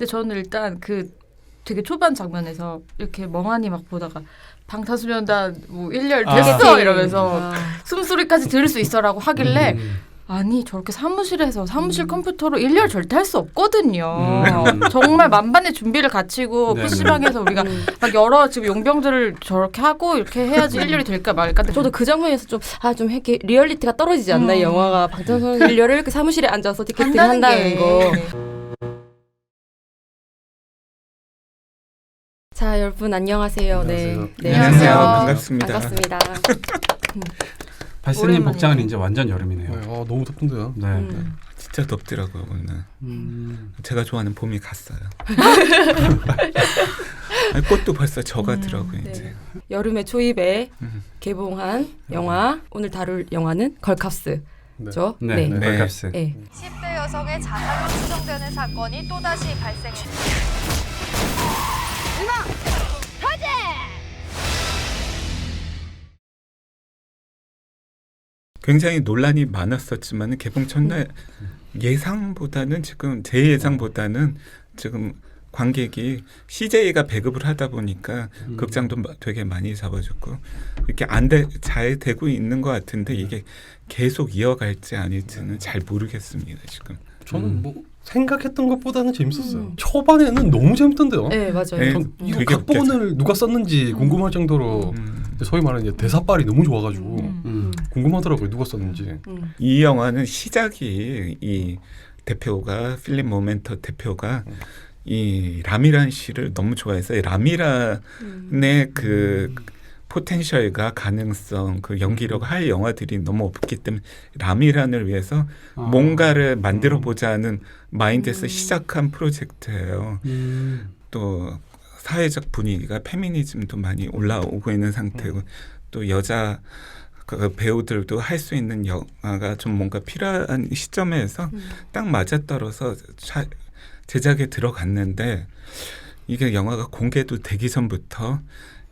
근데 저는 일단 그 되게 초반 장면에서 이렇게 멍하니 막 보다가 방탄소년단 뭐 1년 아. 됐어 이러면서 아, 숨소리까지 들을 수 있어라고 하길래 음. 아니 저렇게 사무실에서 사무실 컴퓨터로 1년 절대 할 수 없거든요. 음. 정말 만반의 준비를 갖추고 네네. PC방에서 우리가 음. 막 여러 지금 용병들을 저렇게 하고 이렇게 해야지 1년이 될까 말까. 저도 그 장면에서 좀 아 좀 이렇게 리얼리티가 떨어지지 않나 이 음. 영화가 방탄소년단을 이렇게 사무실에 앉아서 티켓팅 한다는 한다는 게. 거. 자 여러분 안녕하세요. 네. 안녕하세요. 네. 안녕하세요. 반갑습니다. 반갑습니다. 발스님. 복장은 이제 완전 여름이네요. 네, 아, 너무 덥던데요. 네. 음. 진짜 덥더라고요 오늘. 음. 제가 좋아하는 봄이 갔어요. 아니, 꽃도 벌써 져가더라고요 음, 네. 이제. 여름의 초입에 음. 개봉한 영화 오늘 다룰 영화는 걸캅스죠. 네. 네. 네. 네. 걸캅스. 네. 10대 여성의 자살로 추정되는 사건이 또다시 발생했습니다. 굉장히 논란이 많았었지만 개봉 첫날 예상보다는 지금 제 예상보다는 지금 관객이 CJ가 배급을 하다 보니까 음. 극장도 마- 되게 많이 잡아줬고 이렇게 안잘 되고 있는 것 같은데 이게 계속 이어갈지 아닐지는 잘 모르겠습니다 지금. 저는 음. 뭐 생각했던 것보다는 재밌었어요. 음. 초반에는 너무 재밌던데요. 네 맞아요. 네. 전 이거 되게 각본을 누가 썼는지 음. 궁금할 정도로 음. 소위 말하는 이제 대사빨이 너무 좋아가지고 음. 음. 궁금하더라고요 누가 썼는지. 음. 이 영화는 시작이 이 대표가 필립 모멘터 대표가 음. 이 라미란 씨를 너무 좋아해서 이 라미란의 음. 그 포텐셜과 가능성 그 연기력 할 영화들이 너무 없기 때문에 라미란을 위해서 아. 뭔가를 만들어 보자는 마인드에서 음. 시작한 프로젝트예요. 음. 또 사회적 분위기가 페미니즘도 많이 올라오고 있는 상태고 또 여자 그 배우들도 할 수 있는 영화가 좀 뭔가 필요한 시점에서 음. 딱 맞아떨어서 차- 제작에 들어갔는데 이게 영화가 공개도 되기 전부터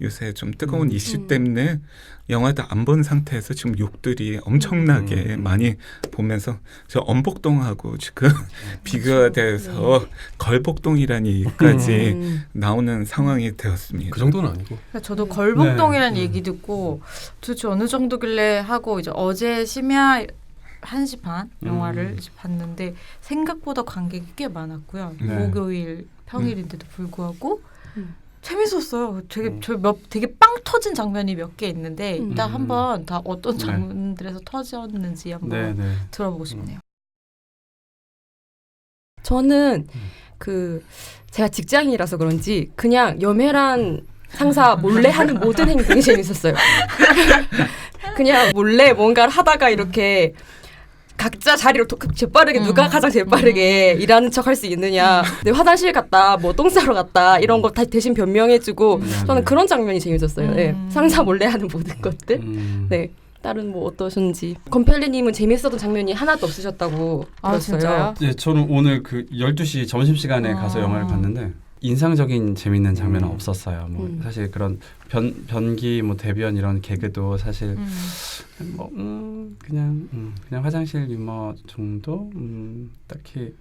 요새 좀 뜨거운 음. 이슈 음. 때문에 영화도 안 본 상태에서 지금 욕들이 엄청나게 음. 많이 보면서 저 엄복동하고 지금 비교가 돼서 걸복동이라는 얘기까지 음. 나오는 상황이 되었습니다. 그 정도는 아니고. 그러니까 저도 걸복동이라는 네. 얘기 듣고 도대체 어느 정도길래 하고 이제 어제 심야 1시 반 영화를 음. 봤는데 생각보다 관객이 꽤 많았고요. 네. 목요일 평일인데도 불구하고 음. 재밌었어요. 되게 음. 저몇 되게 빵 터진 장면이 몇 개 있는데 음. 이따 한번 다 어떤 네. 장면들에서 터졌는지 한번 네, 네. 들어보고 싶네요. 저는 음. 그 제가 직장인이라서 그런지 그냥 염혜란 상사 몰래 하는 모든 행위 되게 재밌었어요. 그냥 몰래 뭔가를 하다가 이렇게 각자 자리로 도, 재빠르게 누가 음. 가장 제일 빠르게 일하는 척 할 수 있느냐. 내 화장실 갔다, 뭐 똥 싸러 갔다 이런 거 다 대신 변명해주고 네, 저는 네. 그런 장면이 재밌었어요. 네. 음. 상사 몰래 하는 모든 것들. 음. 네. 다른 뭐 어떠신지. 건펠리님은 재밌었던 장면이 하나도 없으셨다고 아, 들었어요. 진짜요? 네, 저는 오늘 그 12시 점심시간에 아. 가서 영화를 봤는데 인상적인 재밌는 장면은 음. 없었어요. 뭐 음. 사실 그런 변 변기 뭐 대변 이런 개그도 사실 음. 뭐 음, 그냥 음, 그냥 화장실 유머 정도 음, 딱히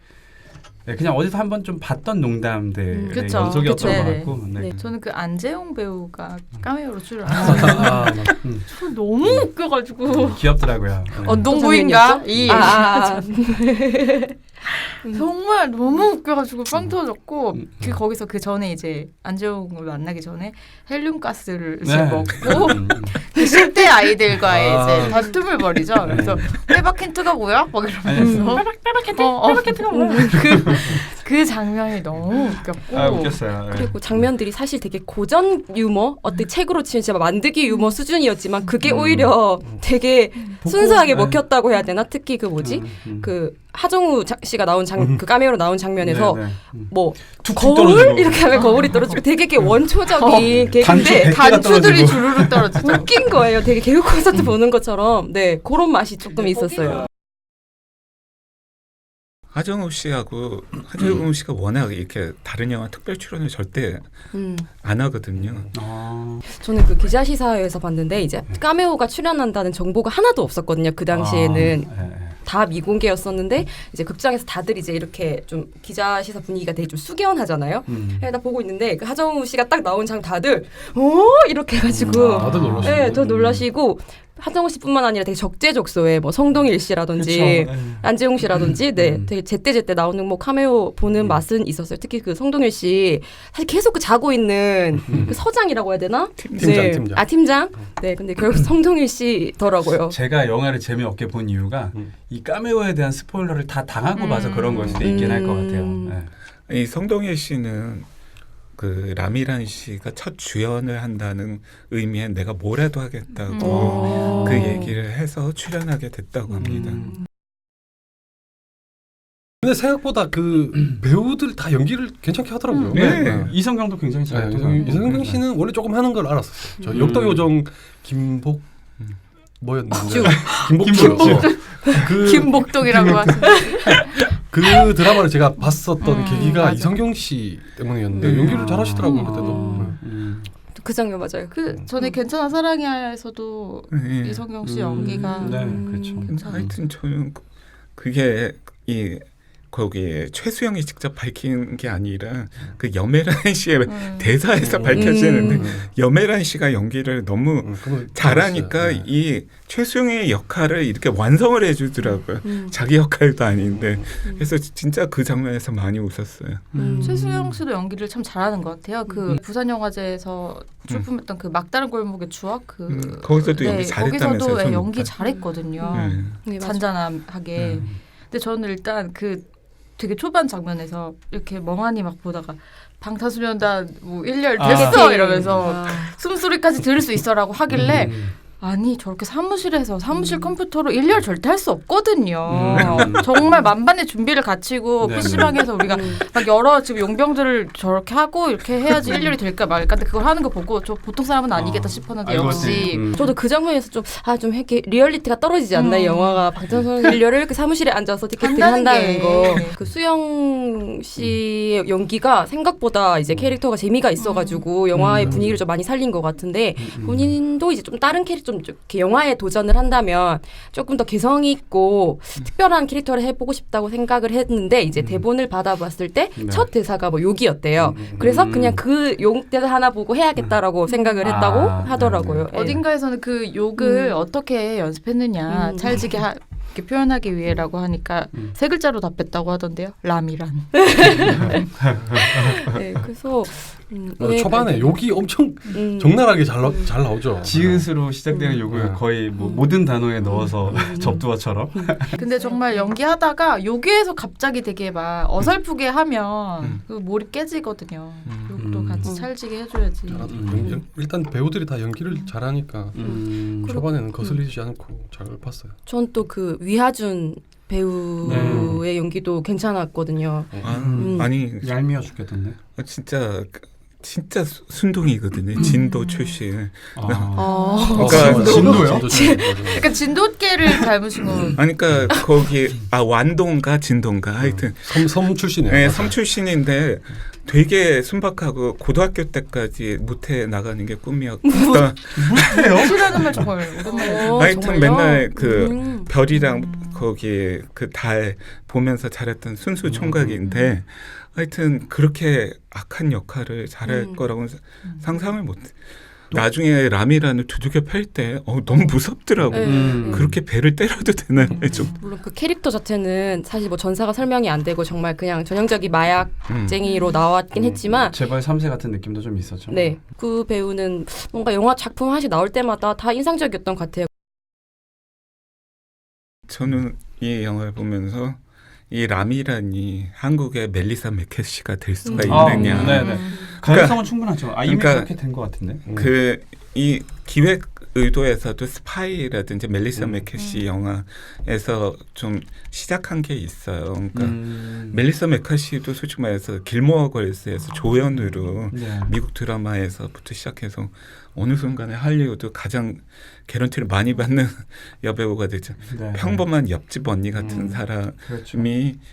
네, 그냥 어디서 한 번 좀 봤던 농담들의 음, 그쵸. 연속이었던 그쵸. 것 네네. 같고 네. 네. 저는 그 안재홍 배우가 카메오로 출연했어요. 아, 맞- 음, 저 너무 웃겨가지고 귀엽더라고요. 네. 언동부인가 이 아, 아, 아. 정말 너무 웃겨가지고 빵 터졌고 음. 그 거기서 그 전에 이제 안재홍을 만나기 전에 헬륨 가스를 이제 네. 먹고 음, 음. 그 10대 아이들과의 아. 이제 다툼을 벌이죠. 그래서 빼박 캔트가 뭐야? 막 이러면서 빼박 캔트, 빼박 캔트가 뭐야? 그, 그 장면이 너무 웃겼고 아 웃겼어요. 네. 그리고 장면들이 사실 되게 고전 유머, 어떻게 책으로 치면 진짜 만들기 유머 수준이었지만 그게 음. 오히려 되게 순수하게 네. 먹혔다고 해야 되나? 특히 그 뭐지? 음, 음. 그 하정우 자- 씨가 나온 장, 그 카메오로 나온 장면에서 네, 네. 음. 뭐 거울 떨어지고. 이렇게 하면 거울이 떨어지고 되게 이게 원초적인 백- 개가 단추들이. 주르륵 떨어지죠. 웃긴 거예요. 되게 개그 콘서트 보는 것처럼 네 그런 맛이 조금 있었어요. 하정우 씨하고 하정우 씨가 워낙 이렇게 다른 영화 특별 출연을 절대 음. 안 하거든요. 아, 저는 그 기자 시사회에서 봤는데 이제 카메오가 출연한다는 정보가 하나도 없었거든요. 그 당시에는 아, 네, 네. 다 미공개였었는데 이제 극장에서 다들 이제 이렇게 좀 기자 시사 분위기가 되게 좀 숙연하잖아요. 음. 나 보고 있는데 그 하정우 씨가 딱 나온 장 다들 어 이렇게 해가지고 다들 놀라시고. 네, 더 놀라시고 하정우 씨뿐만 아니라 되게 적재적소에 뭐 성동일 씨라든지. 네. 안재홍 씨라든지 네 음. 되게 제때 제때 나오는 뭐 카메오 보는 음. 맛은 있었어요. 특히 그 성동일 씨 사실 계속 그 자고 있는 음. 그 서장이라고 해야 되나? 팀 장, 네. 팀장. 아 팀장. 네, 근데 결국 성동일 씨더라고요. 제가 영화를 재미없게 본 이유가 음. 이 까메오에 대한 스포일러를 다 당하고 음. 봐서 그런 걸 수도 있긴 할 것 같아요. 음. 네. 이 성동일 씨는 그 라미란 씨가 첫 주연을 한다는 의미에 내가 뭐라도 하겠다고 어. 그 얘기를 해서 출연하게 됐다고 합니다. 음. 근데 생각보다 그 배우들 다 연기를 괜찮게 하더라고요. 음. 네. 네. 이성경도 굉장히 네, 잘했더라고요. 이성- 이성경 씨는 원래 조금 하는 걸 알았었어요. 저 음. 역도요정 김복 음. 뭐였는데 쭉. 김복주. 김복주. 어. 그, 김복동이라고 하시는 그 드라마를 제가 봤었던 음, 계기가 맞아. 이성경 씨 때문이었는데 음. 연기를 잘 하시더라고요 음. 그때도. 음. 음. 그 장면 맞아요. 그 전에 괜찮아 사랑해에서도 네. 이성경 씨 음. 연기가 네, 음. 그렇죠. 하여튼 저는 그- 그게 이 거기 최수영이 직접 밝힌 게 아니라 그 염혜란 씨의 음. 대사에서 음. 밝혀지는데 음. 염혜란 씨가 연기를 너무 음, 잘하니까. 네. 이 최수영의 역할을 이렇게 완성을 해주더라고요. 음. 자기 역할도 아닌데 음. 그래서 진짜 그 장면에서 많이 웃었어요. 음. 최수영 씨도 연기를 참 잘하는 것 같아요. 그 음. 부산 영화제에서 출품했던 그 막다른 골목의 추억 그 음, 거기서도 연기 잘했다면서요, 거기서도 예, 손 연기. 잘했거든요. 네. 네. 잔잔하게. 음. 근데 저는 일단 그 되게 초반 장면에서 이렇게 멍하니 막 보다가 방탄소년단 뭐 1년 아. 됐어 이러면서 아. 숨소리까지 들을 수 있어라고 하길래 음. 아니 저렇게 사무실에서 사무실 컴퓨터로 1년 절대 할 수 없거든요. 음. 정말 만반의 준비를 갖추고 네네. PC방에서 우리가 음. 막 여러 지금 용병들을 저렇게 하고 이렇게 해야지 1년이 될까 말까 근데 그걸 하는 거 보고 저 보통 사람은 아니겠다 아, 싶었는데 역시 음. 저도 그 장면에서 좀 아 좀 이렇게 리얼리티가 떨어지지 않나 이 음. 영화가 방탄소년단을 그 사무실에 앉아서 티켓팅 한다는. 거. 그 수영 씨의 연기가 생각보다 이제 캐릭터가 재미가 있어가지고 영화의 음. 분위기를 좀 많이 살린 것 같은데 음. 본인도 이제 좀 다른 캐릭터 좀 이렇게 영화에 도전을 한다면 조금 더 개성 있고 특별한 캐릭터를 해보고 싶다고 생각을 했는데 이제 음. 대본을 받아봤을 때 네. 첫 대사가 뭐 욕이었대요. 음. 그래서 음. 그냥 그 욕 대사 하나 보고 해야겠다라고 생각을 했다고 아, 하더라고요. 네, 예. 어딘가에서는 그 욕을 음. 어떻게 연습했느냐 음. 찰지게 하, 이렇게 표현하기 위해라고 하니까 음. 세 글자로 답했다고 하던데요. 람이란. 네, 그래서 음, 맞아, 예, 초반에 욕이 엄청 음. 적나라하게 잘, 나, 잘 나오죠. 지읒으로 시작되는 욕을 음. 거의 뭐 음. 모든 단어에 넣어서 음. 접두어처럼 근데 정말 연기하다가 여기에서 갑자기 되게 막 어설프게 하면 음. 그 몰입 깨지거든요. 음. 욕도 음. 같이 음. 찰지게 해줘야지. 잘하더라고요. 음. 연- 일단 배우들이 다 연기를 잘하니까 음. 초반에는 거슬리지 않고 잘 봤어요. 전 또 그 위하준 배우의 연기도 괜찮았거든요. 아, 음. 아니 얄미워 죽겠던데. 아, 진짜 진짜 수- 순둥이거든요. 진도 출신. 아. 어. 그러니까 진도요? 진도. 약간 진돗개를 닮으신 거. 아니 그러니까 거기 아 완도인가 진도인가 하여튼 섬, 섬 출신이에요. 네, 맞아요. 섬 출신인데 되게 순박하고 고등학교 때까지 무태 나가는 게 꿈이었고 싫어하는 말 정말 오랜만에. 어, 하여튼 정말요? 맨날 그 음. 별이랑 음. 거기 그 달 보면서 잘했던 순수 총각인데 음. 하여튼 그렇게 악한 역할을 잘할 음. 거라고 는 음. 상상을 못. 나중에 라미라는 두들겨 팰 때 어, 너무 무섭더라고. 네. 음. 그렇게 배를 때려도 되나 음. 좀. 물론 그 캐릭터 자체는 사실 뭐 전사가 설명이 안 되고 정말 그냥 전형적인 마약쟁이로 음. 나왔긴 음. 했지만 재벌 3세 같은 느낌도 좀 있었죠. 네. 그 배우는 뭔가 영화 작품 하나씩 나올 때마다 다 인상적이었던 것 같아요. 저는 이 영화를 보면서 이 라미란이 한국의 멜리사 메케시가 될 수가 음. 아, 있느냐. 음, 네, 네. 가능성은 충분하죠. 아 이미 그러니까- 그렇게 된 것 같은데. 음. 그이 기획 의도에서도 스파이라든지 멜리사 음. 메케시 영화에서 좀 시작한 게 있어요. 그러니까 음. 멜리사 메카시도 솔직히 말해서 길모어 걸스에서 조연으로 네. 미국 드라마에서부터 시작해서 어느 순간에 할리우드 가장 개런티를 많이 받는 여배우가 되죠. 네. 평범한 옆집 언니 같은 음. 사람이 그렇죠.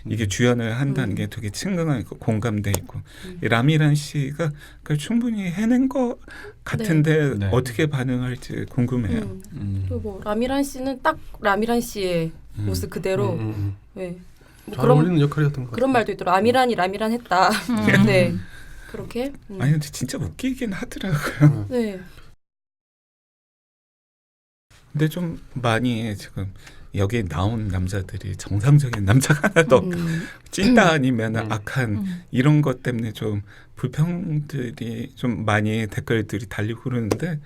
이게 주연을 한다는 음. 게 되게 친근하고 공감돼 있고 음. 이 라미란 씨가 그걸 충분히 해낸 것 같은데 네. 어떻게 반응할지 궁금해요. 음. 음. 그리고 뭐 라미란 씨는 딱 라미란 씨의 음. 모습 그대로 음, 음, 음. 네. 뭐 잘 그런 어울리는 역할이었던 것 그런 같아요. 말도 있더라. 아미란이 라미란 했다. 음. 네. 그렇게. 음. 아니 근데 진짜 웃기긴 하더라고요. 네. 근데 좀 많이 지금 여기 나온 남자들이 정상적인 남자가 하나 더 음. 찐따 아니면 음. 악한 음. 이런 것 때문에 좀 불평들이 좀 많이 댓글들이 달리고 그러는데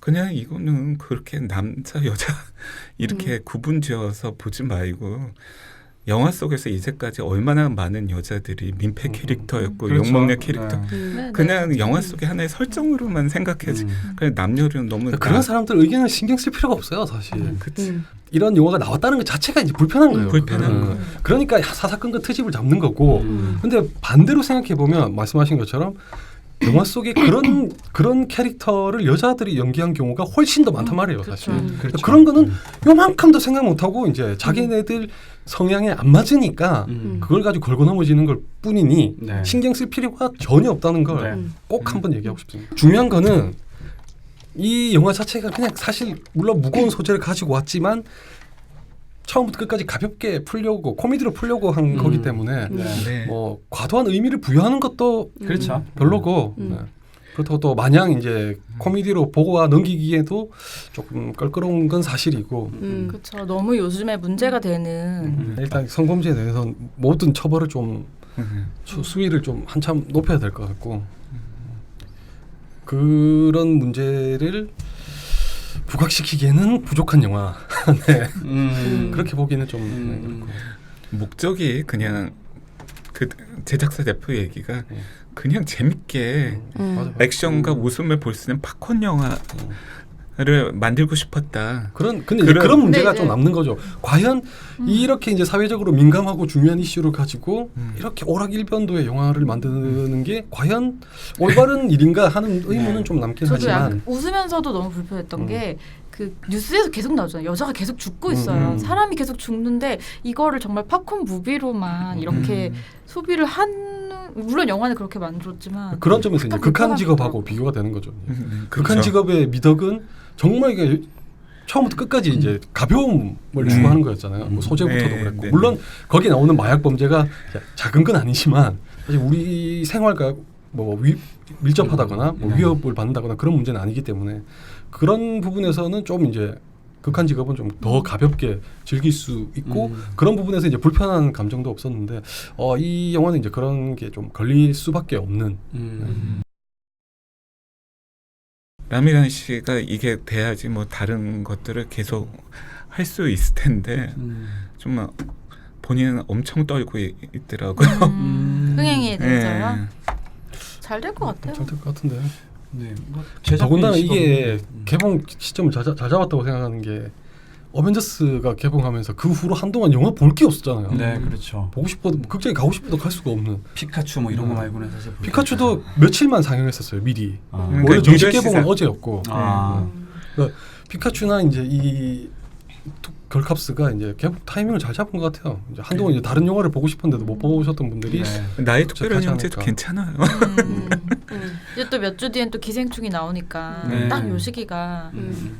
그냥 이거는 그렇게 남자 여자 이렇게 음. 구분지어서 보지 말고 영화 속에서 이제까지 얼마나 많은 여자들이 민폐 음, 캐릭터였고 그렇죠. 욕먹는 캐릭터 네. 음. 네, 그냥 네. 영화 속의 하나의 설정으로만 생각해지 음. 그냥 남녀는 너무 그런 사람들 의견을 신경 쓸 필요가 없어요 사실. 음, 그치 음. 이런 영화가 나왔다는 것 자체가 이제 불편한 거예요. 불편한 음. 거. 그러니까 사사건건 트집을 잡는 거고. 음. 근데 반대로 생각해 보면 말씀하신 것처럼 영화 속에 그런 그런 캐릭터를 여자들이 연기한 경우가 훨씬 더 많단 말이에요, 사실. 그렇죠. 그렇죠. 그런 거는 요만큼도 생각 못 하고 이제 자기네들 성향에 안 맞으니까 음. 그걸 가지고 걸고 넘어지는 걸 뿐이니 네. 신경 쓸 필요가 전혀 없다는 걸 네. 음. 꼭 음. 한번 얘기하고 싶습니다. 중요한 거는 이 영화 자체가 그냥 사실 물론 무거운 소재를 가지고 왔지만 처음부터 끝까지 가볍게 풀려고 코미디로 풀려고 한 음. 거기 때문에 음. 네. 네. 뭐 과도한 의미를 부여하는 것도 그렇죠. 별로고 음. 네. 그렇다고 또 마냥 이제 코미디로 보고와 넘기기에도 조금 껄끄러운 건 사실이고 음. 그렇죠. 너무 요즘에 문제가 되는 음. 일단 성범죄에 대해서 모든 처벌을 좀 음. 수, 수위를 좀 한참 높여야 될 것 같고 그런 문제를 부각시키기에는 부족한 영화. 네. 음. 그렇게 보기는 좀 음. 네, 그렇고. 목적이 그냥 그 제작사 대표 얘기가 음. 그냥 재밌게 음. 맞아. 액션과 음. 웃음을 볼 수 있는 팝콘 영화 를 만들고 싶었다. 그런 근데 그런- 그런 문제가 네, 좀 네. 남는 거죠. 과연 음. 이렇게 이제 사회적으로 민감하고 중요한 이슈를 가지고 음. 이렇게 오락일변도의 영화를 만드는 게 과연 올바른 일인가 하는 의문은 네. 좀 남긴 저도 하지만 웃으면서도 너무 불편했던 음. 게그 뉴스에서 계속 나오잖아요. 여자가 계속 죽고 음, 있어요. 음. 사람이 계속 죽는데 이거를 정말 팝콘 무비로만 이렇게 음. 소비를 한 물론 영화는 그렇게 만들었지만 그런 점에서 이제 극한. 직업하고 비교가 되는 거죠. 음, 극한 그렇죠. 직업의 미덕은 정말 이게 처음부터 끝까지 이제 가벼움을 음. 추구하는 거였잖아요. 뭐 소재부터도 네, 그랬고 네, 물론 거기 나오는 마약 범죄가 작은 건 아니지만 사실 우리 생활과 뭐 위, 밀접하다거나 뭐 네. 위협을 받는다거나 그런 문제는 아니기 때문에 그런 부분에서는 좀 이제 극한 직업은 좀 더 가볍게 즐길 수 있고 음. 그런 부분에서 이제 불편한 감정도 없었는데 어, 이 영화는 이제 그런 게 좀 걸릴 수밖에 없는 음. 라미란 씨가 이게 돼야지 뭐 다른 것들을 계속 할 수 있을 텐데 음. 좀 본인은 엄청 떨고 있, 있더라고요. 음, 흥행에 대해서요. 네. 잘될 것 같아요. 잘 될 것 같은데 네. 뭐 더군다나 이게 음. 개봉 시점을 잘, 잡- 잘 잡았다고 생각하는 게 어벤져스가 개봉하면서 그 후로 한동안 영화 볼 게 없었잖아요. 네, 그렇죠. 보고 싶어도 극장에 가고 싶어도 갈 수가 없는. 피카츄 뭐 이런 거 음. 말고는 사실 볼 피카츄도 며칠만 상영했었어요 미리. 아. 음. 원래 그러니까 정식 개봉은 시장. 어제였고 아. 음. 피카츄나 이제 이 투- 걸캅스가 이제 개봉 타이밍을 잘 잡은 것 같아요. 이제 한동안 이제 다른 영화를 보고 싶었는데도 못 보셨던 분들이 네. 나의 특별한 않을까. 괜찮아요. 음. 음. 이제 또 몇 주 뒤엔 또 기생충이 나오니까 네. 딱요 시기가 음.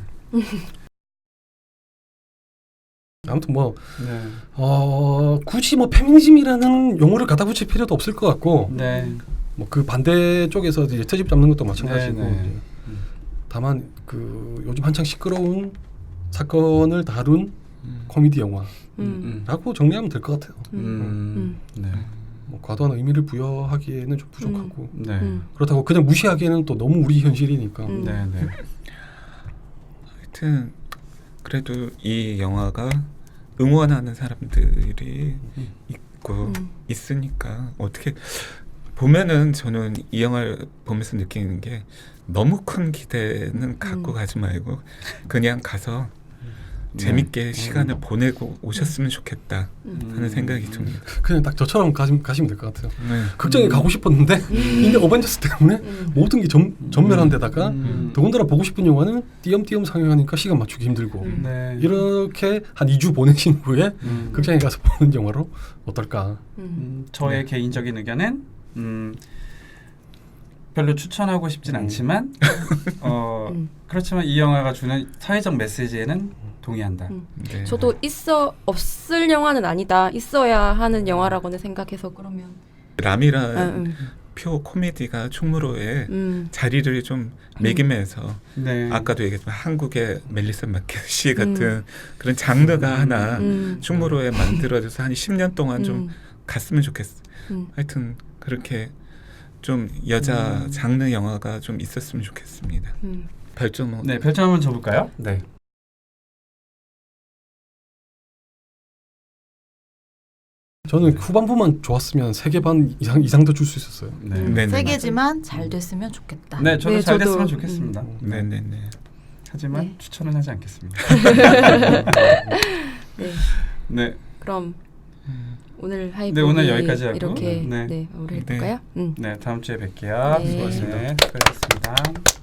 아무튼 뭐 네. 어, 굳이 뭐 페미니즘이라는 용어를 갖다 붙일 필요도 없을 것 같고 네. 뭐그 반대 쪽에서 이제 트집 잡는 것도 마찬가지고 네, 네. 이제 음. 다만 그 요즘 한창 시끄러운 사건을 다룬 코미디 영화라고 음. 정리하면 될 것 같아요. 음. 네. 뭐 과도한 의미를 부여하기에는 좀 부족하고 네. 음. 그렇다고 그냥 무시하기에는 또 너무 우리 현실이니까 음. 네, 네. 하여튼 그래도 이 영화가 응원하는 사람들이 있고 음. 있으니까 어떻게 보면은 저는 이 영화를 보면서 느끼는 게 너무 큰 기대는 갖고 음. 가지 말고 그냥 가서 네. 재밌게 시간을 보내고 오셨으면 좋겠다 음. 하는 생각이 듭니다. 그냥 딱 저처럼 가시, 가시면 될 것 같아요. 네. 극장에 가고 싶었는데 근데 어벤져스 때문에 음. 모든 게 전, 전멸한 데다가 음. 더군다나 보고 싶은 영화는 띄엄띄엄 상영하니까 시간 맞추기 힘들고 음. 네. 이렇게 한 2주 보내신 후에 음. 극장에 가서 보는 영화로 어떨까? 음. 음, 저의 개인적인 의견은 음, 별로 추천하고 싶진 음. 않지만 어, 음. 그렇지만 이 영화가 주는 사회적 메시지에는 동의한다. 음. 네. 저도 있어 없을 영화는 아니다. 있어야 하는 영화라고는 생각해서 그러면. 라미란 음, 표 코미디가 충무로에 음. 자리를 좀 매김해서 네. 아까도 얘기했지만 한국의 멜리사 마켓시 같은 그런 장르가 하나 음. 충무로에 만들어져서 한 10년 동안 좀 음. 갔으면 좋겠어. 음. 하여튼 그렇게 좀 여자 음. 장르 영화가 좀 있었으면 좋겠습니다. 음. 별점은 네, 별점 한번 줘볼까요? 네. 저는 후반부만 좋았으면 세 개 반 이상 이상도 줄 수 있었어요. 네. 음. 네네, 세 개지만 잘 됐으면 좋겠다. 네, 저도 네, 잘 저도, 됐으면 좋겠습니다. 음. 맞아요. 네네 네. 하지만 네. 추천은 하지 않겠습니다. 네. 네, 그럼 음. 오늘 하이브 네, 오늘 여기까지 하고, 이렇게 네. 네, 마무리해볼까요? 음. 네 다음 주에 뵐게요. 네. 수고하셨습니다. 수고하셨습니다.